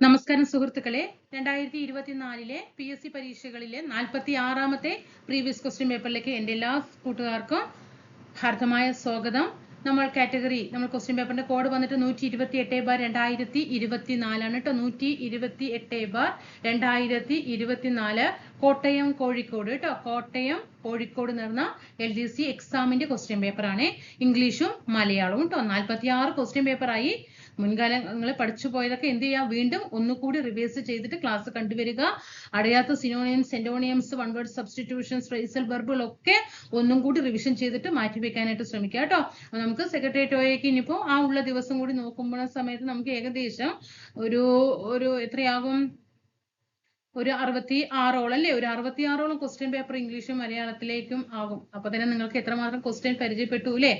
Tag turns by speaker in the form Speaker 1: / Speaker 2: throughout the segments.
Speaker 1: നമസ്കാരം സുഹൃത്തുക്കളെ. രണ്ടായിരത്തി ഇരുപത്തിനാലിലെ പി എസ് സി പരീക്ഷകളിലെ നാൽപ്പത്തി ആറാമത്തെ പ്രീവിയസ് ക്വസ്റ്റ്യൻ പേപ്പറിലേക്ക് എന്റെ എല്ലാ കൂട്ടുകാർക്കും ഹാർദമായ സ്വാഗതം. നമ്മൾ കാറ്റഗറി നമ്മൾ ക്വസ്റ്റ്യൻ പേപ്പറിന്റെ കോഡ് വന്നിട്ട് നൂറ്റി ഇരുപത്തി എട്ട് ബാർ രണ്ടായിരത്തി ഇരുപത്തി നാലാണ് കേട്ടോ നൂറ്റി ഇരുപത്തി എട്ട് ബാർ രണ്ടായിരത്തി ഇരുപത്തിനാല് കോട്ടയം കോഴിക്കോട് കേട്ടോ കോട്ടയം കോഴിക്കോട് നടന്ന എൽ ഡി സി എക്സാമിന്റെ ക്വസ്റ്റ്യൻ പേപ്പറാണ് ഇംഗ്ലീഷും മലയാളവും കേട്ടോ നാൽപ്പത്തി ആറ് ക്വസ്റ്റ്യൻ പേപ്പറായി മുൻകാലങ്ങൾ പഠിച്ചു പോയതൊക്കെ എന്ത് ചെയ്യുക വീണ്ടും ഒന്നുകൂടി റിവേഴ്സ് ചെയ്തിട്ട് ക്ലാസ് കണ്ടുവരിക. അടയാത്ത സിനോണിയംസ് സെന്റോണിയംസ് വൺ വേർഡ് സബ്സ്റ്റിറ്റ്യൂഷൻസ് ഫ്രേസൽ വെർബുകൾ ഒക്കെ ഒന്നും കൂടി റിവിഷൻ ചെയ്തിട്ട് മാറ്റി വെക്കാനായിട്ട് ശ്രമിക്കുക കേട്ടോ. നമുക്ക് സെക്രട്ടേറിയറ്റ് ഒയ്ക്ക് ആ ഉള്ള ദിവസം കൂടി നോക്കുമ്പോൾ സമയത്ത് നമുക്ക് ഏകദേശം ഒരു ഒരു എത്രയാകും ഒരു അറുപത്തി ആറോളം അല്ലേ? ഒരു അറുപത്തി ആറോളം ക്വസ്റ്റ്യൻ പേപ്പർ ഇംഗ്ലീഷും മലയാളത്തിലേക്കും ആകും. അപ്പൊ തന്നെ നിങ്ങൾക്ക് എത്രമാത്രം ക്വസ്റ്റ്യൻ പരിചയപ്പെട്ടു അല്ലേ?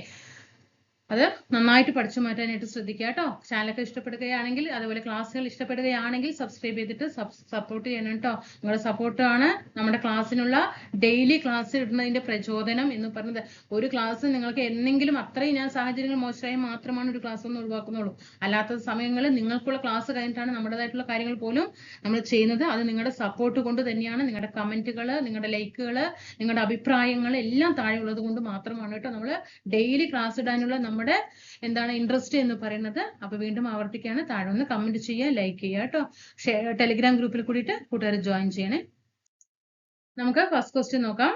Speaker 1: അത് നന്നായിട്ട് പഠിച്ചു മാറ്റാനായിട്ട് ശ്രദ്ധിക്കുക കേട്ടോ. ചാനലൊക്കെ ഇഷ്ടപ്പെടുകയാണെങ്കിൽ അതുപോലെ ക്ലാസ്സുകൾ ഇഷ്ടപ്പെടുകയാണെങ്കിൽ സബ്സ്ക്രൈബ് ചെയ്തിട്ട് സപ്പോർട്ട് ചെയ്യണം കേട്ടോ. നിങ്ങളുടെ സപ്പോർട്ടാണ് നമ്മുടെ ക്ലാസ്സിനുള്ള ഡെയിലി ക്ലാസ് ഇടുന്നതിന്റെ പ്രചോദനം എന്ന് പറഞ്ഞത്. ഒരു ക്ലാസ് നിങ്ങൾക്ക് എന്തെങ്കിലും അത്രയും ഞാൻ സാഹചര്യങ്ങൾ മോശമായി മാത്രമാണ് ഒരു ക്ലാസ് ഒന്ന് ഒഴിവാക്കുന്നുള്ളൂ. അല്ലാത്ത സമയങ്ങളിൽ നിങ്ങൾക്കുള്ള ക്ലാസ് കഴിഞ്ഞിട്ടാണ് നമ്മുടേതായിട്ടുള്ള കാര്യങ്ങൾ പോലും നമ്മൾ ചെയ്യുന്നത്. അത് നിങ്ങളുടെ സപ്പോർട്ട് കൊണ്ട് തന്നെയാണ്. നിങ്ങളുടെ കമന്റുകൾ നിങ്ങളുടെ ലൈക്കുകൾ നിങ്ങളുടെ അഭിപ്രായങ്ങൾ എല്ലാം താഴെ ഉള്ളത് കൊണ്ട് മാത്രമാണ് കേട്ടോ നമ്മൾ ഡെയിലി ക്ലാസ് ഇടാനുള്ള നമ്മുടെ എന്താണ് ഇൻട്രസ്റ്റ് എന്ന് പറയുന്നത്. അപ്പൊ വീണ്ടും ആവർത്തിക്കുകയാണ്. താഴെ ഒന്ന് കമന്റ് ചെയ്യുക ലൈക്ക് ചെയ്യുക കേട്ടോ ടെലിഗ്രാം ഗ്രൂപ്പിൽ കൂടിയിട്ട് കൂട്ടുകാർ ജോയിൻ ചെയ്യണേ. നമുക്ക് ഫസ്റ്റ് ക്വസ്റ്റ്യൻ നോക്കാം.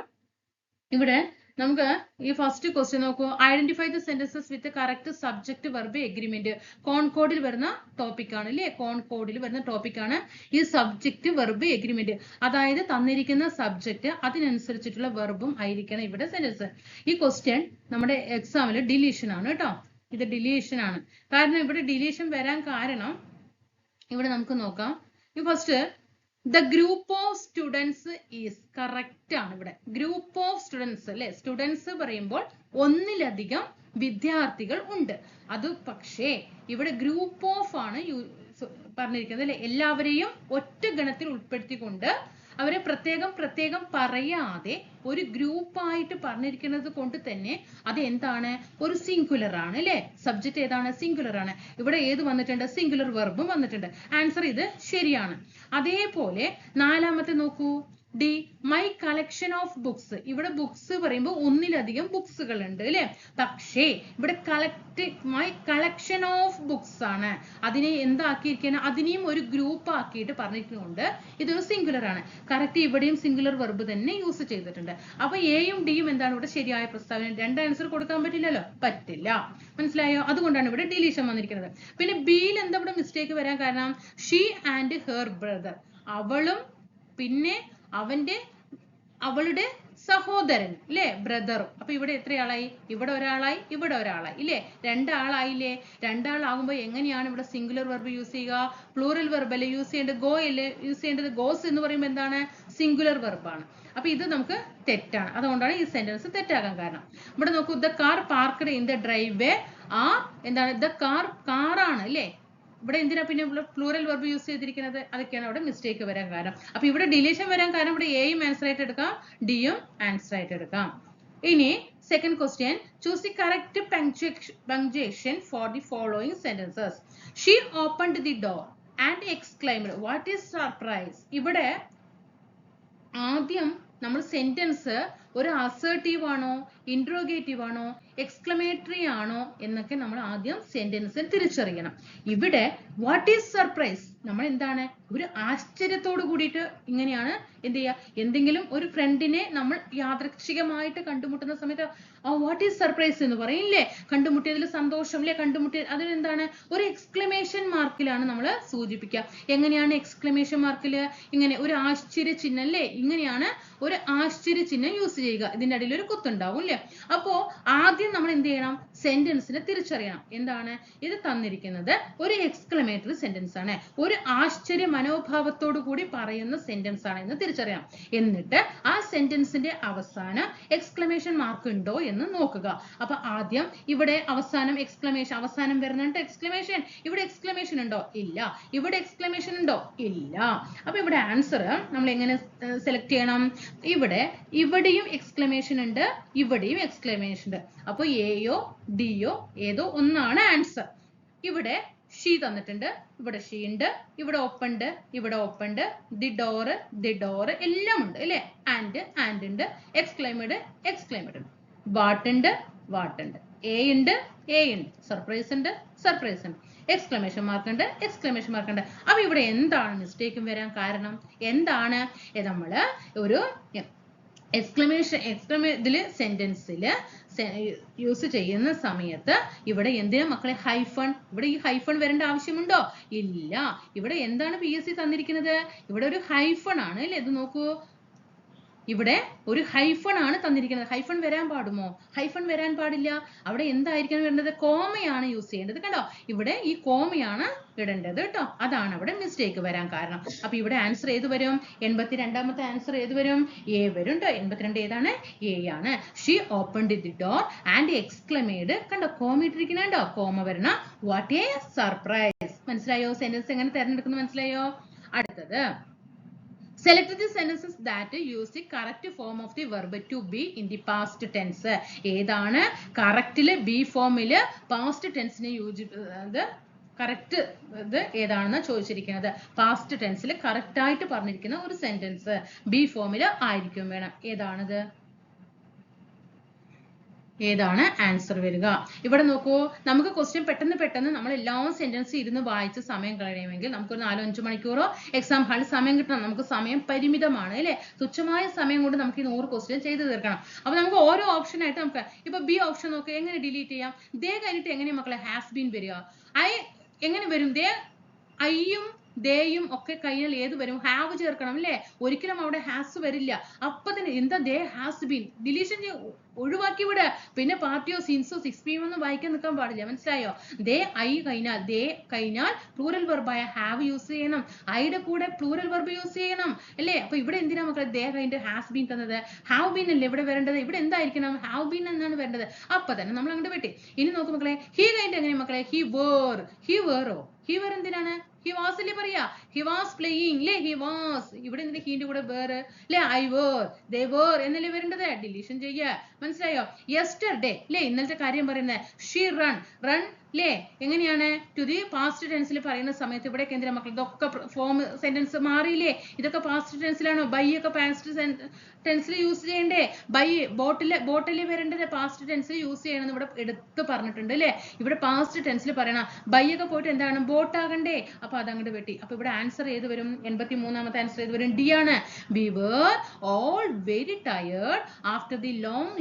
Speaker 1: ഇവിടെ നമുക്ക് ഈ ഫസ്റ്റ് ക്വസ്റ്റ്യൻ നോക്കൂ. Identify the sentences with correct subject verb agreement കോൺകോഡിൽ വരുന്ന ടോപ്പിക് ആണ് അല്ലേ കോൺകോഡിൽ വരുന്ന ടോപ്പിക് ആണ് ഈ സബ്ജക്ട് വെർബ് എഗ്രിമെന്റ് അതായത് തന്നിരിക്കുന്ന സബ്ജക്ട് അതിനനുസരിച്ചിട്ടുള്ള വെർബും ആയിരിക്കണം ഇവിടെ സെന്റൻസ് ഈ ക്വസ്റ്റ്യൻ നമ്മുടെ എക്സാമിൽ ഡിലീഷൻ ആണ് കേട്ടോ. ഇത് ഡിലീഷൻ ആണ്. കാരണം ഇവിടെ ഡിലീഷൻ വരാൻ കാരണം ഇവിടെ നമുക്ക് നോക്കാം. ഈ first the group of students is correct ആണ് ഇവിടെ. ഗ്രൂപ്പ് ഓഫ് സ്റ്റുഡൻസ് അല്ലെ? സ്റ്റുഡൻസ് പറയുമ്പോൾ ഒന്നിലധികം വിദ്യാർത്ഥികൾ ഉണ്ട്. അത് പക്ഷേ ഇവിടെ ഗ്രൂപ്പ് ഓഫ് ആണ് പറഞ്ഞിരിക്കുന്നത് അല്ലെ? എല്ലാവരെയും ഒറ്റ ഗണത്തിൽ ഉൾപ്പെടുത്തിക്കൊണ്ട് അവരെ പ്രത്യേകം പ്രത്യേകം പറയാതെ ഒരു ഗ്രൂപ്പായിട്ട് പറഞ്ഞിരിക്കുന്നത് കൊണ്ട് തന്നെ അത് എന്താണ് ഒരു സിംഗുലർ ആണ് അല്ലെ? സബ്ജക്റ്റ് ഏതാണ്? സിംഗുലർ ആണ്. ഇവിടെ ഏത് വന്നിട്ടുണ്ട്? സിംഗുലർ വെർബും വന്നിട്ടുണ്ട്. ആൻസർ ഇത് ശരിയാണ്. അതേപോലെ നാലാമത്തെ നോക്കൂ. D my collection of books. ഇവിടെ ബുക്സ് പറയുമ്പോൾ ഒന്നിലധികം ബുക്സുകൾ ഉണ്ട് അല്ലെ? പക്ഷേ ഇവിടെ collect my collection of books ആണ്. അതിനെ എന്താക്കിയിരിക്കണം? അതിനെയും ഒരു ഗ്രൂപ്പ് ആക്കിയിട്ട് പറഞ്ഞിട്ടുണ്ട്. ഇതൊരു സിംഗുലർ ആണ്. കറക്റ്റ് ഇവിടെയും സിംഗുലർ വെർബ് തന്നെ യൂസ് ചെയ്തിട്ടുണ്ട്. അപ്പൊ എയും ഡിയും എന്താണ് ഇവിടെ ശരിയായ പ്രസ്താവന? രണ്ട് ആൻസർ കൊടുക്കാൻ പറ്റില്ലല്ലോ? പറ്റില്ല. മനസ്സിലായോ? അതുകൊണ്ടാണ് ഇവിടെ ഡിലീഷൻ വന്നിരിക്കുന്നത്. പിന്നെ ബിയിൽ എന്താ ഇവിടെ മിസ്റ്റേക്ക് വരാൻ കാരണം? ഷീ ആൻഡ് ഹെർ ബ്രദർ അവളും പിന്നെ അവന്റെ അവളുടെ സഹോദരൻ ഇല്ലേ ബ്രദറും. അപ്പൊ ഇവിടെ എത്രയാളായി? ഇവിടെ ഒരാളായി ഇവിടെ ഒരാളായി ഇല്ലേ രണ്ടാളായില്ലേ? രണ്ടാളാകുമ്പോൾ എങ്ങനെയാണ് ഇവിടെ സിംഗുലർ വെർബ് യൂസ് ചെയ്യുക? പ്ലൂറൽ വെർബ് അല്ലേ യൂസ് ചെയ്യേണ്ടത്? ഗോ അല്ലേ യൂസ് ചെയ്യേണ്ടത്? ഗോസ് എന്ന് പറയുമ്പോൾ എന്താണ്? സിംഗുലർ വെർബാണ് അപ്പൊ ഇത് നമുക്ക് തെറ്റാണ്. അതുകൊണ്ടാണ് ഈ സെന്റൻസ് തെറ്റാകാൻ കാരണം. ഇവിടെ നോക്കൂ the car parked in the driveway ആ എന്താണ്? ദ കാർ കാറാണ് അല്ലേ ഇവിടെ എന്തിനാ പിന്നെ പ്ലൂറൽ വെർബ് യൂസ് ചെയ്തിരിക്കുന്നത്? അതൊക്കെയാണ് അവിടെ മിസ്റ്റേക്ക് വരാൻ കാരണം. അപ്പൊ ഇവിടെ ഡിലീഷൻ വരാൻ കാരണം ഇവിടെ എയും ആൻസർ ആയിട്ട് എടുക്കാം. ഡിയും ആൻസർ ആയിട്ട് എടുക്കാം. ഇനി second question choose the correct punctuation for the following sentences she opened the door and exclaimed what is surprise ഇവിടെ ആദ്യം നമ്മൾ സെന്റൻസ് ഒരു അസേർട്ടീവ് ആണോ ഇൻട്രോഗേറ്റീവ് ആണോ എക്സ്ക്ലമേറ്ററി ആണോ എന്നൊക്കെ നമ്മൾ ആദ്യം സെന്റൻസിൽ തിരിച്ചറിയണം. ഇവിടെ വാട്ട് ഈസ് സർപ്രൈസ് നമ്മൾ എന്താണ്? ഒരു ആശ്ചര്യത്തോട് കൂടിയിട്ട് ഇങ്ങനെയാണ് എന്ത് ചെയ്യുക? എന്തെങ്കിലും ഒരു ഫ്രണ്ടിനെ നമ്മൾ യാദൃച്ഛികമായിട്ട് കണ്ടുമുട്ടുന്ന സമയത്ത് ആ വാട്ട് ഈസ് സർപ്രൈസ് എന്ന് പറയില്ലേ കണ്ടുമുട്ടിയതിൽ സന്തോഷം അല്ലെ കണ്ടുമുട്ടിയ അതിനെന്താണ് ഒരു എക്സ്ക്ലമേഷൻ മാർക്കിലാണ് നമ്മൾ സൂചിപ്പിക്കുക. എങ്ങനെയാണ് എക്സ്ക്ലമേഷൻ മാർക്കിൽ ഇങ്ങനെ ഒരു ആശ്ചര്യ ചിഹ്നം അല്ലേ ഇങ്ങനെയാണ് ഒരു ആശ്ചര്യ ചിഹ്നം യൂസ് ചെയ്യുക. ഇതിന്റെ ഇടയിൽ ഒരു കുത്തുണ്ടാവും അല്ലേ അപ്പോൾ ആദ്യം നമ്മൾ എന്ത് ചെയ്യണം? സെന്റൻസിനെ തിരിച്ചറിയണം. എന്താണ്? ഇത് തന്നിരിക്കുന്നത് ഒരു എക്സ്ക്ലമേറ്ററി സെന്റൻസ് ആണ്. ഒരു ആശ്ചര്യ മനോഭാവത്തോടു കൂടി പറയുന്ന സെന്റൻസ് ആണ് എന്ന് തിരിച്ചറിയണം. എന്നിട്ട് ആ സെന്റൻസിന്റെ അവസാനം എക്സ്ക്ലമേഷൻ മാർക്ക് ഉണ്ടോ എന്ന് നോക്കുക. അപ്പൊ ആദ്യം ഇവിടെ അവസാനം എക്സ്ക്ലമേഷൻ അവസാനം വരുന്നുണ്ട് എക്സ്ക്ലമേഷൻ ഇവിടെ എക്സ്ക്ലമേഷൻ ഉണ്ടോ? ഇല്ല. ഇവിടെ എക്സ്ക്ലമേഷൻ ഉണ്ടോ? ഇല്ല. അപ്പൊ ഇവിടെ ആൻസർ നമ്മൾ എങ്ങനെ സെലക്ട് ചെയ്യണം? ഇവിടെ ഇവിടെയും എക്സ്ക്ലമേഷൻ ഉണ്ട് ഇവിടെയും എക്സ്ക്ലമേഷൻ ഉണ്ട്. അപ്പൊ എയോ ഡിയോ ഏതോ ഒന്നാണ് ആൻസർ ഇവിടെ ഷീ തന്നിട്ടുണ്ട് ഇവിടെ ഷീ ഉണ്ട് ഇവിടെ ഓപ്പൺ ഉണ്ട് ഇവിടെ ഓപ്പൺ ഉണ്ട് ദി ഡോറ് ദി ഡോറ് എല്ലാം ഉണ്ട് അല്ലേ? ആൻഡ് ആൻഡ് ഉണ്ട് എക്സ്ക്ലൈമഡ് എക്സ്ക്ലൈമഡ് ഉണ്ട്. വാട്ട് ഉണ്ട്? വാട്ട് ഉണ്ട്? എ ഉണ്ട് എ ഉണ്ട്. സർപ്രൈസ് ഉണ്ട് സർപ്രൈസ് ഉണ്ട്. എക്സ്ക്ലമേഷൻ മാർക്ക് ഉണ്ട് എക്സ്ക്ലമേഷൻ മാർക്ക് ഉണ്ട്. അപ്പൊ ഇവിടെ എന്താണ് മിസ്റ്റേക്കും വരാൻ കാരണം? എന്താണ്? നമ്മൾ ഒരു എക്സ്ക്ലമേഷൻ എക്സ്ക്ലമേ ഇതിൽ സെന്റൻസിൽ യൂസ് ചെയ്യുന്ന സമയത്ത് ഇവിടെ എന്തിനാ മക്കളെ? ഹൈഫൺ ഇവിടെ ഈ ഹൈഫൺ വരേണ്ട ആവശ്യമുണ്ടോ? ഇല്ല. ഇവിടെ എന്താണ് പി എസ് സി തന്നിരിക്കുന്നത്? ഇവിടെ ഒരു ഹൈഫൺ ആണ് അല്ലേ? ഇത് നോക്കൂ. ഇവിടെ ഒരു ഹൈഫൺ ആണ് തന്നിരിക്കുന്നത്. ഹൈഫൺ വരാൻ പാടുമോ? ഹൈഫൺ വരാൻ പാടില്ല. അവിടെ എന്തായിരിക്കണം വരേണ്ടത്? കോമയാണ് യൂസ് ചെയ്യേണ്ടത് കണ്ടോ? ഇവിടെ ഈ കോമയാണ് ഇടേണ്ടത് കേട്ടോ. അതാണ് അവിടെ മിസ്റ്റേക്ക് വരാൻ കാരണം. അപ്പൊ ഇവിടെ ആൻസർ ഏത് വരും? എൺപത്തി രണ്ടാമത്തെ ആൻസർ ഏത് വരും? എ വരും കേട്ടോ എൺപത്തിരണ്ട് ഏതാണ്? എ ആണ്. She open the door and exclaimed കണ്ടോ? കോമ ഇട്ടിരിക്കണോ കോമ വരണം. വാട്ട് എ സർപ്രൈസ് മനസ്സിലായോ? സെന്റൻസ് എങ്ങനെ തെരഞ്ഞെടുക്കുന്നു? മനസ്സിലായോ? അടുത്തത്. Select the sentences that use the correct form of the verb to be in the past tense ഏതാണ്? കറക്റ്റിൽ ബി ഫോമിൽ പാസ്റ്റ് ടെൻസിനെ യോജി കറക്റ്റ് ഇത് ഏതാണെന്ന് ചോദിച്ചിരിക്കുന്നത്? പാസ്റ്റ് ടെൻസിൽ കറക്റ്റ് ആയിട്ട് പറഞ്ഞിരിക്കുന്ന ഒരു സെന്റൻസ് ബി ഫോമിൽ ആയിരിക്കും വേണം. ഏതാണത്? ഏതാണ് ആൻസർ വരിക? ഇവിടെ നോക്കൂ നമുക്ക് ക്വസ്റ്റ്യൻ പെട്ടെന്ന് പെട്ടെന്ന് നമ്മൾ എല്ലാ സെന്റൻസും ഇരുന്ന് വായിച്ച് സമയം കളയണമെങ്കിൽ നമുക്ക് ഒരു നാലോ അഞ്ചോ മണിക്കൂറോ എക്സാം ഹാളിൽ സമയം കിട്ടണം. നമുക്ക് സമയം പരിമിതമാണ് അല്ലേ? തുച്ഛമായ സമയം കൊണ്ട് നമുക്ക് ഈ നൂറ് ക്വസ്റ്റ്യൻ ചെയ്തു തീർക്കണം. അപ്പൊ നമുക്ക് ഓരോ ഓപ്ഷൻ ആയിട്ട് നമുക്ക് ഇപ്പൊ ബി ഓപ്ഷൻ നോക്ക് എങ്ങനെ ഡിലീറ്റ് ചെയ്യാം? ദേ കഴിഞ്ഞിട്ട് എങ്ങനെ മക്കളെ ഹാസ് ബീൻ വരിക? ഐ എങ്ങനെ വരും? ദേ ഐയും ദേയും ഒക്കെ കഴിഞ്ഞാൽ ഏത് വരും? ഹാവ് ചേർക്കണം അല്ലേ? ഒരിക്കലും അവിടെ ഹാസ് വരില്ല. അപ്പൊ തന്നെ എന്താ ദേ ഹാസ് ബീൻ ഡിലീഷൻ ഒഴിവാക്കി വിട്. പിന്നെ പാർട്ടിയോ സിൻസോ സിക്സ് പി ഒന്നും വായിക്കാൻ നിൽക്കാൻ പാടില്ല. മനസ്സിലായോ? ദേ ഐ കഴിഞ്ഞാൽ ദേ കഴിഞ്ഞാൽ പ്ലൂറൽ വെർബായ ഹാവ് യൂസ് ചെയ്യണം. ഐയുടെ കൂടെ പ്ലൂറൽ വെർബ് യൂസ് ചെയ്യണം. അല്ലേ? അപ്പൊ ഇവിടെ എന്തിനാ മക്കളെ ദേ കഴിഞ്ഞ ഹാസ് ബീൻ തന്നത്? ഹാവ് ബീൻ അല്ലേ ഇവിടെ വരേണ്ടത്? ഇവിടെ എന്തായിരിക്കണം? ഹാവ് ബീൻ എന്നാണ് വരേണ്ടത്. അപ്പൊ തന്നെ നമ്മൾ അങ്ങോട്ട് വെട്ടി. ഇനി നോക്ക് മക്കളെ ഹി കഴിഞ്ഞിട്ട് എങ്ങനെ മക്കളെ? ഹി വേർ ഹി വേറോ ഹി വേർ എന്തിനാണ്? ഹി അല്ലേ പറയാ ഹി വാസ് പ്ലേയിങ് അല്ലേ ഹി വാസ് ഇവിടെ എന്തിനാ ഹീന്റെ കൂടെ വേറെ അല്ലേ ഐ വേർ ദേ വേർ എന്നല്ലേ വരേണ്ടത്? ഡിലീഷൻ ചെയ്യുക. മനസ്സിലായോ? യെസ്റ്റർഡേ അല്ലേ ഇന്നലത്തെ കാര്യം പറയുന്നത്. ഷീ റൺ റൺ അല്ലേ എങ്ങനെയാണ്? ടു ദി പാസ്റ്റ് ടെൻസിൽ പറയുന്ന സമയത്ത് ഇവിടെയൊക്കെ എന്തിനാ മക്കൾ ഇതൊക്കെ ഫോം സെന്റൻസ് മാറിയില്ലേ? ഇതൊക്കെ പാസ്റ്റ് ടെൻസിലാണോ ബൈ ഒക്കെ പാസ്റ്റ് ടെൻസിൽ യൂസ് ചെയ്യണ്ടേ? ബൈ ബോട്ടിൽ ബോട്ടിൽ വരേണ്ടത് പാസ്റ്റ് ടെൻസിൽ യൂസ് ചെയ്യണം ഇവിടെ എടുത്ത് പറഞ്ഞിട്ടുണ്ട് അല്ലേ ഇവിടെ പാസ്റ്റ് ടെൻസിൽ പറയണം. ബൈ ഒക്കെ പോയിട്ട് എന്താണ്? ബോട്ട് ആകണ്ടേ? അപ്പൊ അതങ്ങോട്ട് വെട്ടി. അപ്പൊ ഇവിടെ ആൻസർ ഏത് വരും? എൺപത്തി മൂന്നാമത്തെ ആൻസർ ഏത് വരും? ഡി ആണ്. We were all very tired after the long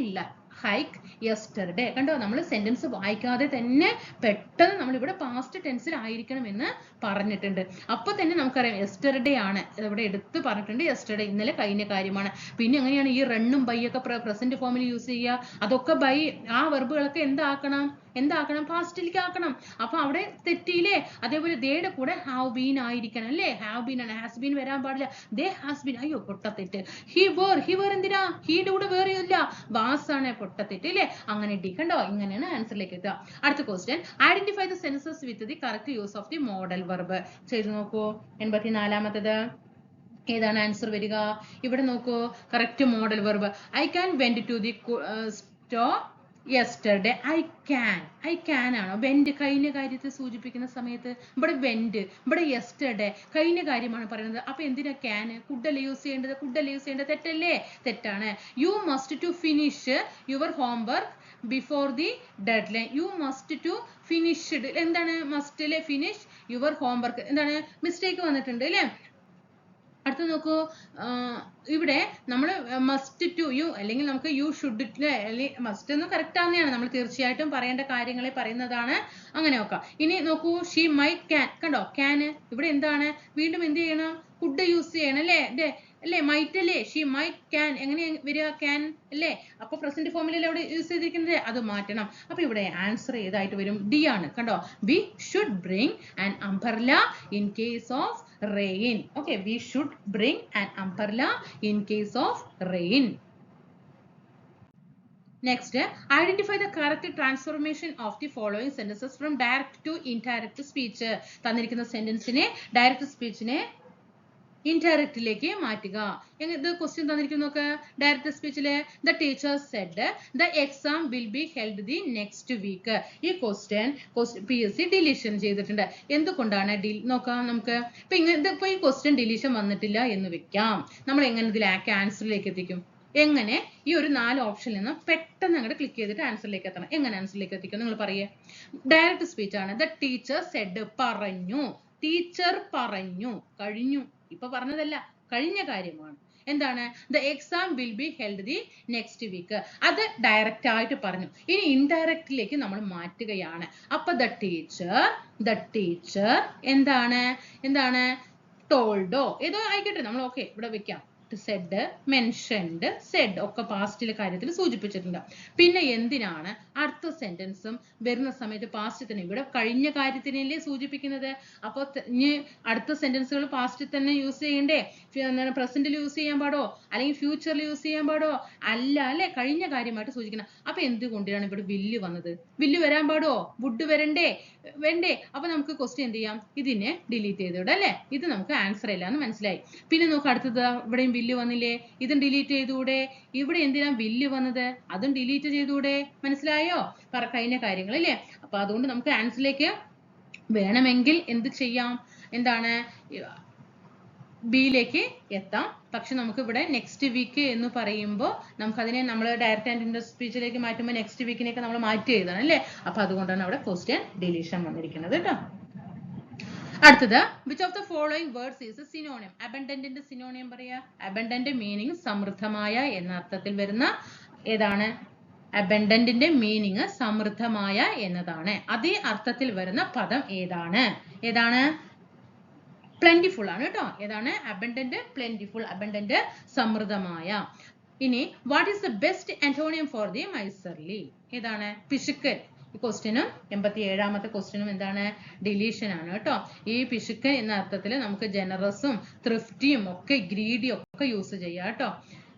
Speaker 1: hike yesterday കണ്ടോ? നമ്മൾ സെന്റൻസ് വായിക്കാതെ തന്നെ പെട്ടെന്ന് നമ്മൾ ഇവിടെ പാസ്റ്റ് ടെൻസിൽ ആയിരിക്കണം എന്ന് പറഞ്ഞിട്ടുണ്ട്. അപ്പൊ തന്നെ നമുക്കറിയാം യെസ്റ്റർഡേ ആണ്. ഇവിടെ എടുത്ത് പറഞ്ഞിട്ടുണ്ട് യെസ്റ്റർഡേ ഇന്നലെ കഴിഞ്ഞ കാര്യമാണ്. പിന്നെ എങ്ങനെയാണ് ഈ റണ്ണും ബൈ ഒക്കെ പ്രസന്റ് ഫോമിൽ യൂസ് ചെയ്യുക? അതൊക്കെ ബൈ ആ വെർബുകളൊക്കെ എന്താക്കണം? എന്താക്കണം? പാസ്റ്റിലേക്ക് ആക്കണം അപ്പൊ അവിടെ തെറ്റിയില്ലേ? അതേപോലെ ദേയുടെ കൂടെ ഹാവ് ബീൻ ആയിരിക്കണം അല്ലേ? ഹാവ് ബീൻ ആണ് ഹാസ് ബീൻ വരാൻ പാടില്ല. ദേ ഹാസ് ബീൻ അയ്യോ പൊട്ടത്തെറ്റ്. ഹി വേർ ഹി വേർ എന്തിനാ? ഹീയുടെ കൂടെ വേറെ ഇല്ല വാസ് ആണ് പൊട്ടത്തെറ്റ് അല്ലേ? അങ്ങനെ ഡി കണ്ടോ? ഇങ്ങനെയാണ് ആൻസറിലേക്ക് എത്തുക. അടുത്ത question identify the sentences with the correct use of the modal verb ചെയ്തു നോക്കൂ. എൺപത്തിനാലാമത്തത്. ഏതാണ് ആൻസർ വരിക? ഇവിടെ നോക്കൂ. Correct modal verb I can went to the store yesterday I can I can ആണോ? വെൻഡ് കഴിഞ്ഞ കാര്യത്തെ സൂചിപ്പിക്കുന്ന സമയത്ത് ഇവിടെ വെൻഡ് ഇവിടെ യെസ്റ്റർഡേ കഴിഞ്ഞ കാര്യമാണ് പറയുന്നത്. അപ്പൊ എന്തിനാ ക്യാൻ കുഡല്ല യൂസ് ചെയ്യേണ്ടത്? കുഡല്ല യൂസ് ചെയ്യേണ്ടത്? തെറ്റല്ലേ? തെറ്റാണ്. You must to finish your homework before the deadline you must to finished എന്താണ് മസ്റ്റ് അല്ലെ ഫിനിഷ് യുവർ ഹോംവർക്ക് എന്താണ്? മിസ്റ്റേക്ക് വന്നിട്ടുണ്ട് അല്ലേ? അടുത്ത നോക്കൂ ഇവിടെ നമ്മൾ മസ്റ്റ് ടു യു അല്ലെങ്കിൽ നമുക്ക് യു ഷുഡ് അല്ലെങ്കിൽ മസ്റ്റ് എന്ന് കറക്റ്റ് ആവുന്നതാണ് നമ്മൾ തീർച്ചയായിട്ടും പറയേണ്ട കാര്യങ്ങളെ പറയുന്നതാണ്. അങ്ങനെ നോക്കാം. ഇനി നോക്കൂ ഷീ മൈ ക്യാൻ കണ്ടോ ക്യാന് ഇവിടെ എന്താണ്? വീണ്ടും എന്ത് ചെയ്യണം? കുഡ് യൂസ് ചെയ്യണം അല്ലേ? അല്ലേ? മൈറ്റ് അല്ലേ? ഷീ മൈറ്റ് ക്യാൻ എങ്ങനെ വരിക? ക്യാൻ അല്ലേ? അപ്പൊ പ്രസന്റ് ഫോമിലല്ലേ അവിടെ യൂസ് ചെയ്തിരിക്കുന്നത്? അത് മാറ്റണം. അപ്പൊ ഇവിടെ ആൻസർ ഏതായിട്ട് വരും? ഡി ആണ്. കണ്ടോ? We should bring an umbrella in case of rain okay we should bring an umbrella in case of rain Next, identify the correct transformation of the following sentences from direct to indirect speech. തന്നിരിക്കുന്ന സെന്റൻസിനെ direct സ്പീച്ചിനെ ഇൻഡയറക്റ്റിലേക്ക് മാറ്റുക. ഇത് question തന്നിരിക്കുന്നു നോക്ക് direct സ്പീച്ചിൽ the teacher said the exam will be held the next week ഈ question P S C deletion ചെയ്തിട്ടുണ്ട്. എന്തുകൊണ്ടാണ്? ഡി നോക്കാം നമുക്ക്. ഇപ്പൊ ഇങ്ങനെ ഇതിപ്പോ ഈ ക്വസ്റ്റ്യൻ ഡിലീഷൻ വന്നിട്ടില്ല എന്ന് വെക്കാം. നമ്മൾ എങ്ങനെ ഇതിൽ ആൻസറിലേക്ക് എത്തിക്കും? എങ്ങനെ? ഈ ഒരു നാല് ഓപ്ഷനിൽ നിന്ന് പെട്ടെന്ന് അങ്ങോട്ട് ക്ലിക്ക് ചെയ്തിട്ട് ആൻസറിലേക്ക് എത്തണം. എങ്ങനെ ആൻസറിലേക്ക് എത്തിക്കും? നിങ്ങൾ പറയേ. ഡയറക്റ്റ് സ്പീച്ച് ആണ്. ദ ടീച്ചർ സെഡ് പറഞ്ഞു. ടീച്ചർ പറഞ്ഞു. കഴിഞ്ഞു. ഇപ്പൊ പറഞ്ഞതല്ല കഴിഞ്ഞ കാര്യമാണ്. എന്താണ്? The exam will be held the next week അത് ഡയറക്റ്റ് ആയിട്ട് പറഞ്ഞു. ഇനി ഇൻഡയറക്റ്റിലേക്ക് നമ്മൾ മാറ്റുകയാണ്. അപ്പൊ ദ ടീച്ചർ ദ ടീച്ചർ എന്താണ്? എന്താണ്? ടോൾഡോ ഏതോ ആയിക്കോട്ടെ നമ്മൾ ഓക്കെ ഇവിടെ വെക്കാം. സെഡ് മെൻഷൻഡ് സെഡ് ഒക്കെ പാസ്റ്റിലെ കാര്യത്തിൽ സൂചിപ്പിച്ചിട്ടുണ്ട്. പിന്നെ എന്തിനാണ് അടുത്ത സെന്റൻസും വരുന്ന സമയത്ത് പാസ്റ്റ് തന്നെ? ഇവിടെ കഴിഞ്ഞ കാര്യത്തിനല്ലേ സൂചിപ്പിക്കുന്നത്? അപ്പോൾ ഇനി അടുത്ത സെന്റൻസുകൾ പാസ്റ്റിൽ തന്നെ യൂസ് ചെയ്യണ്ടേ? പ്രസന്റിൽ യൂസ് ചെയ്യാൻ പാടോ? അല്ലെങ്കിൽ ഫ്യൂച്ചറിൽ യൂസ് ചെയ്യാൻ പാടോ? അല്ല അല്ലെ? കഴിഞ്ഞ കാര്യമായിട്ട് സൂചിക്കണം. അപ്പൊ എന്തുകൊണ്ടാണ് ഇവിടെ വില്ല് വന്നത്? വില്ല് വരാൻ പാടോ? വുഡ് വരണ്ടേ? വേണ്ടേ? അപ്പൊ നമുക്ക് ക്വസ്റ്റ്യൻ എന്ത് ചെയ്യാം? ഇതിനെ ഡിലീറ്റ് ചെയ്തോടെ അല്ലെ? ഇത് നമുക്ക് ആൻസർ ഇല്ല എന്ന് മനസ്സിലായി. പിന്നെ നോക്ക് അടുത്തത് ഇവിടെയും വില്ല് വന്നില്ലേ? ഇതും ഡിലീറ്റ് ചെയ്തുകൂടെ? ഇവിടെ എന്തിനാ വില്ല് വന്നത്? അതും ഡിലീറ്റ് ചെയ്തുകൂടെ? മനസ്സിലായോ? കഴിഞ്ഞ കാര്യങ്ങൾ അല്ലേ അപ്പൊ അതുകൊണ്ട് നമുക്ക് ആൻസറിലേക്ക് വേണമെങ്കിൽ എന്ത് ചെയ്യാം? എന്താണ്? ബിയിലേക്ക് എത്താം. പക്ഷെ നമുക്ക് ഇവിടെ നെക്സ്റ്റ് വീക്ക് എന്ന് പറയുമ്പോൾ നമുക്കതിനെ നമ്മൾ ഡയറക്റ്റ് ആൻഡ് ഇൻഡോ സ്പീച്ചിലേക്ക് മാറ്റുമ്പോൾ നെക്സ്റ്റ് വീക്കിനെയൊക്കെ നമ്മൾ മാറ്റി എഴുതണം അല്ലേ? അപ്പൊ അതുകൊണ്ടാണ് അവിടെ ക്വസ്റ്റ്യൻ ഡിലീഷൻ വന്നിരിക്കുന്നത് കേട്ടോ. അടുത്തത് which of the following words is synonym അബൻഡന്റിന്റെ synonym പറയാ? അബൻഡന്റ് മീനിങ് സമൃദ്ധമായ എന്ന അർത്ഥത്തിൽ വരുന്ന ഏതാണ്? അബൻഡന്റിന്റെ മീനിങ് സമൃദ്ധമായ എന്നതാണ്. അതേ അർത്ഥത്തിൽ വരുന്ന പദം ഏതാണ്? ഏതാണ്? പ്ലെന്റിഫുൾ ആണ് കേട്ടോ. ഏതാണ്? അബൻഡന്റ് പ്ലെന്റിഫുൾ അബൻഡന്റ് സമൃദ്ധമായ. ഇനി what is the best antonym for the miserly ഏതാണ്? പിശുക്കൻ. ഈ ക്വസ്റ്റ്യനും എൺപത്തി ഏഴാമത്തെ ക്വസ്റ്റ്യനും എന്താണ്? ഡിലീഷൻ ആണ് കേട്ടോ. ഈ പിശുക്ക് എന്ന അർത്ഥത്തിൽ നമുക്ക് ജനറസും ത്രിഫ്റ്റിയും ഒക്കെ ഗ്രീഡിയും ഒക്കെ യൂസ് ചെയ്യാം കേട്ടോ.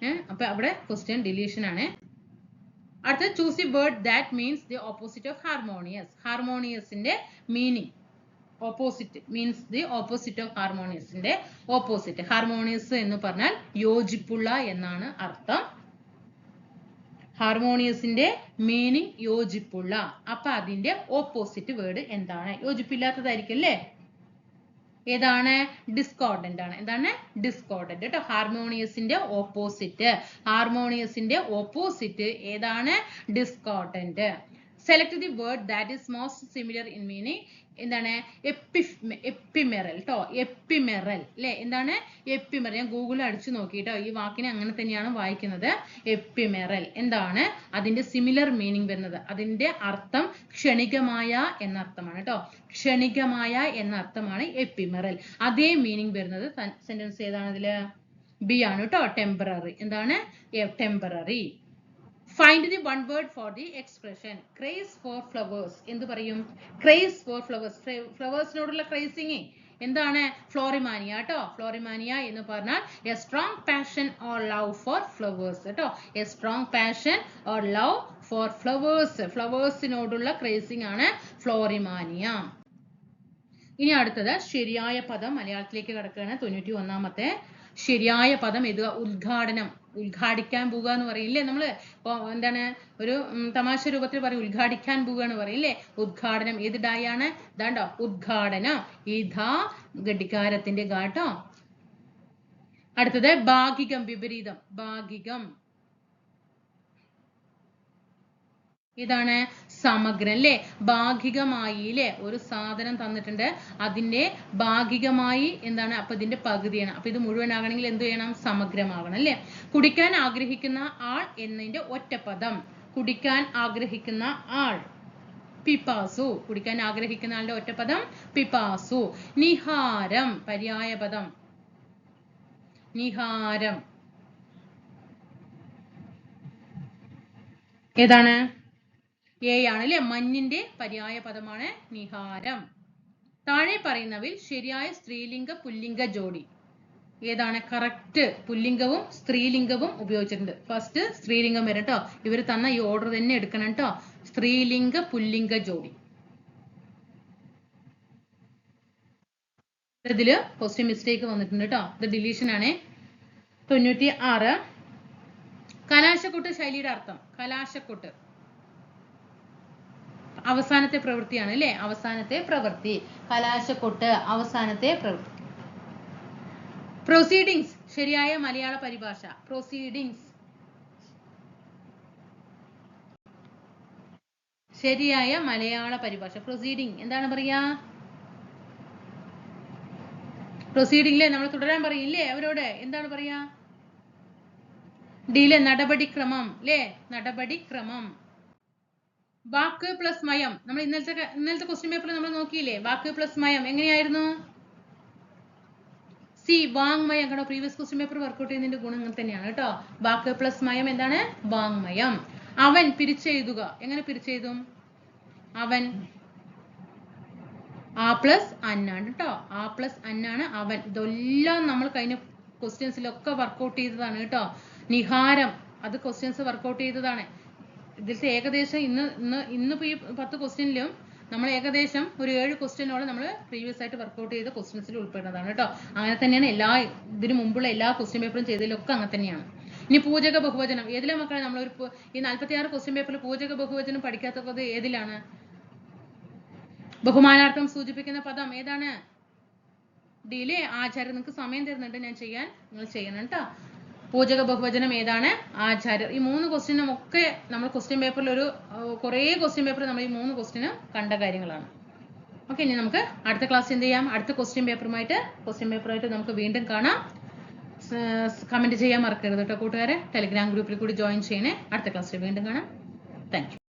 Speaker 1: ഏഹ് അപ്പൊ അവിടെ ക്വസ്റ്റ്യൻ ഡിലീഷൻ ആണ്. അടുത്ത choose the word that means the opposite of harmonious ഹാർമോണിയസിന്റെ meaning opposite means the opposite of ഹാർമോണിയസിന്റെ opposite harmonious എന്ന് പറഞ്ഞാൽ യോജിപ്പുള്ള എന്നാണ് അർത്ഥം. ഹാർമോണിയസിന്റെ മീനിങ് യോജിപ്പുള്ള. അപ്പൊ അതിന്റെ ഓപ്പോസിറ്റ് വേർഡ് എന്താണ്? യോജിപ്പില്ലാത്തതായിരിക്കും അല്ലേ? ഏതാണ്? ഡിസ്കോർഡന്റ് ആണ്. എന്താണ്? ഡിസ്കോർഡന്റ് കേട്ടോ? ഹാർമോണിയസിന്റെ ഓപ്പോസിറ്റ്. ഹാർമോണിയസിന്റെ ഓപ്പോസിറ്റ് ഏതാണ്? Discordant select the word that is most similar in meaning എന്താണ്? എപ്പിമെറൽ കേട്ടോ എപ്പിമെറൽ അല്ലെ എന്താണ്? എപ്പിമെറൽ ഞാൻ ഗൂഗിളിൽ അടിച്ചു നോക്കിട്ടോ. ഈ വാക്കിനെ അങ്ങനെ തന്നെയാണ് വായിക്കുന്നത്. എപ്പിമെറൽ എന്താണ്? അതിന്റെ സിമിലർ മീനിങ് വരുന്നത്. അതിന്റെ അർത്ഥം ക്ഷണികമായ എന്നർത്ഥമാണ് കേട്ടോ ക്ഷണികമായ എന്ന അർത്ഥമാണ് എപ്പിമെറൽ അതേ മീനിങ് വരുന്നത് സെന്റൻസ് ഏതാണ് ഇതിൽ ബി ആണ് കേട്ടോ ടെമ്പററി എന്താണ്? Temporary find the one word for the expression craze for flowers എന്ത് പറയും? ക്രേസ് ഫോർ ഫ്ലവേഴ്സ് ഫ്ലവേഴ്സിനോടുള്ള ക്രേസിങ് എന്താണ്? ഫ്ലോറിമാനിയ കേട്ടോ ഫ്ലോറിമാനിയ എന്ന് പറഞ്ഞാൽ a strong passion or love for flowers കേട്ടോ a strong passion or love for flowers ഫ്ലവേഴ്സിനോടുള്ള ക്രേസിംഗ് ആണ് ഫ്ലോറിമാനിയ ഇനി അടുത്തത് ശരിയായ പദം മലയാളത്തിലേക്ക് കിടക്കുകയാണ്. തൊണ്ണൂറ്റി ഒന്നാമത്തെ ശരിയായ പദം എഴുതുക ഉദ്ഘാടനം. ഉദ്ഘാടിക്കാൻ പോവുക എന്ന് പറയില്ലേ? നമ്മൾ ഇപ്പൊ എന്താണ്? ഒരു തമാശ രൂപത്തിൽ പറയും ഉദ്ഘാടിക്കാൻ പോവുക എന്ന് പറയില്ലേ? ഉദ്ഘാടനം ഏത് ഡായാണ് ഇതാണ്ടോ ഉദ്ഘാടനം. ഈ ധാ ഗഡികാരത്തിന്റെ ഗാട്ടോ അടുത്തത് ഭാഗികം വിപരീതം. ഭാഗികം. ഇതാണ് സമഗ്രം അല്ലേ ഭാഗികമായി അല്ലേ ഒരു സാധനം തന്നിട്ടുണ്ട്. അതിന്റെ ഭാഗികമായി എന്താണ്? അപ്പൊ ഇതിന്റെ പകുതിയാണ്. അപ്പൊ ഇത് മുഴുവനാകണമെങ്കിൽ എന്ത് ചെയ്യണം? സമഗ്രമാകണം അല്ലേ കുടിക്കാൻ ആഗ്രഹിക്കുന്ന ആൾ എന്നതിന്റെ ഒറ്റപദം കുടിക്കാൻ ആഗ്രഹിക്കുന്ന ആൾ. പിപാസു കുടിക്കാൻ ആഗ്രഹിക്കുന്ന ആളുടെ ഒറ്റപദം പിപാസു നിഹാരം. പര്യായ പദം. നിഹാരം. ഏതാണ്? എ ആണ് അല്ലെ മഞ്ഞിന്റെ പര്യായ പദമാണ് നിഹാരം. താഴെ പറയുന്നവയിൽ ശരിയായ സ്ത്രീലിംഗ പുല്ലിംഗ ജോഡി. ഏതാണ്? കറക്റ്റ് പുല്ലിംഗവും സ്ത്രീലിംഗവും ഉപയോഗിച്ചിട്ടുണ്ട്. ഫസ്റ്റ് സ്ത്രീലിംഗം വരും കേട്ടോ ഇവർ തന്ന ഈ ഓർഡർ തന്നെ എടുക്കണം കേട്ടോ സ്ത്രീലിംഗ പുല്ലിംഗ ജോഡി. ഇതിൽ ക്വസ്റ്റ്യൻ മിസ്റ്റേക്ക് വന്നിട്ടുണ്ട് കേട്ടോ ഇത് ഡിലീഷൻ ആണ്. തൊണ്ണൂറ്റി ആറ് കലാശക്കൊട്ട് ശൈലിയുടെ അർത്ഥം. കലാശക്കൊട്ട്. അവസാനത്തെ പ്രവൃത്തിയാണ് അല്ലേ? അവസാനത്തെ പ്രവൃത്തി. കലാശക്കൊട്ട് അവസാനത്തെ പ്രവൃത്തി. പ്രൊസീഡിങ്സ് ശരിയായ മലയാള പരിഭാഷ. പ്രൊസീഡിങ്സ് ശരിയായ മലയാള പരിഭാഷ. പ്രൊസീഡിങ് എന്താണ് പറയാ പ്രൊസീഡിംഗിലെ നമ്മൾ തുടരാൻ പറയില്ലേ അവരോട്? എന്താണ് പറയാ ഡിയിലെ നടപടിക്രമം. അല്ലേ? നടപടിക്രമം. വാക്ക് പ്ലസ് മയം. നമ്മൾ ഇന്നലത്തെ ഇന്നലത്തെ ക്വസ്റ്റ്യൻ പേപ്പറിൽ നമ്മൾ നോക്കിയില്ലേ? വാക്ക് പ്ലസ് മയം. എങ്ങനെയായിരുന്നു? സി വാങ്മയം കേട്ടോ പ്രീവിയസ് ക്വസ്റ്റ്യൻ പേപ്പർ വർക്ക്ഔട്ട് ചെയ്യുന്നതിന്റെ ഗുണം ഇങ്ങനെ തന്നെയാണ് കേട്ടോ. വാക്ക് പ്ലസ് മയം എന്താണ്? വാങ്മയം അവൻ പിരിച്ചെഴുതുക. എങ്ങനെ പിരിച്ചെഴുതും? അവൻ ആ പ്ലസ് അന്നാണ് കേട്ടോ. ആ പ്ലസ് അന്നാണ് അവൻ. ഇതെല്ലാം നമ്മൾ കഴിഞ്ഞ ക്വസ്റ്റ്യൻസിലൊക്കെ വർക്ക്ഔട്ട് ചെയ്തതാണ് കേട്ടോ. നിഹാരം. അത് ക്വസ്റ്റ്യൻസ് വർക്ക്ഔട്ട് ചെയ്തതാണ്. ഇതിലത്തെ ഏകദേശം ഇന്ന് ഇന്ന് ഇന്നിപ്പോ ഈ പത്ത് ക്വസ്റ്റ്യനിലും നമ്മൾ ഏകദേശം ഒരു ഏഴ് ക്വസ്റ്റ്യനോളം നമ്മൾ പ്രീവിയസ് ആയിട്ട് വർക്കൗട്ട് ചെയ്ത ക്വസ്റ്റ്യൻസിൽ ഉൾപ്പെടുന്നതാണ് കേട്ടോ. അങ്ങനെ തന്നെയാണ് എല്ലാ ഇതിനു മുമ്പുള്ള എല്ലാ ക്വസ്റ്റ്യൻ പേപ്പറും ചെയ്തതിലൊക്കെ അങ്ങനെ തന്നെയാണ്. ഇനി പൂജക ബഹുവചനം. ഏതിലെ മക്കളെ നമ്മൾ ഒരു ഈ നാല്പത്തി ആറ് ക്വസ്റ്റ്യൻ പേപ്പറിൽ പൂജക ബഹുവചനം പഠിക്കാത്തത് ഏതിലാണ്? ബഹുമാനാർത്ഥം സൂചിപ്പിക്കുന്ന പദം ഏതാണ്? ഡിയിലെ ആചാര്യം നിങ്ങൾക്ക് സമയം തരുന്നുണ്ട്. ഞാൻ ചെയ്യാൻ നിങ്ങൾ ചെയ്യണം കേട്ടോ. പൂജക ബഹുവചനം ഏതാണ്? ആചാര്യർ ഈ മൂന്ന് ക്വസ്റ്റ്യനും ഒക്കെ നമ്മൾ ക്വസ്റ്റ്യൻ പേപ്പറിൽ ഒരു കുറേ ക്വസ്റ്റ്യൻ പേപ്പർ നമ്മൾ ഈ മൂന്ന് ക്വസ്റ്റ്യനും കണ്ട കാര്യങ്ങളാണ്. ഓക്കെ ഇനി നമുക്ക് അടുത്ത ക്ലാസ് എന്ത് ചെയ്യാം? അടുത്ത ക്വസ്റ്റ്യൻ പേപ്പറുമായിട്ട് ക്വസ്റ്റ്യൻ പേപ്പറുമായിട്ട് നമുക്ക് വീണ്ടും കാണാം. കമന്റ് ചെയ്യാൻ മറക്കരുത് കേട്ടോ കൂട്ടുകാരെ. ടെലിഗ്രാം ഗ്രൂപ്പിൽ കൂടി ജോയിൻ ചെയ്യണേ. അടുത്ത ക്ലാസ്സിൽ വീണ്ടും കാണാം. താങ്ക്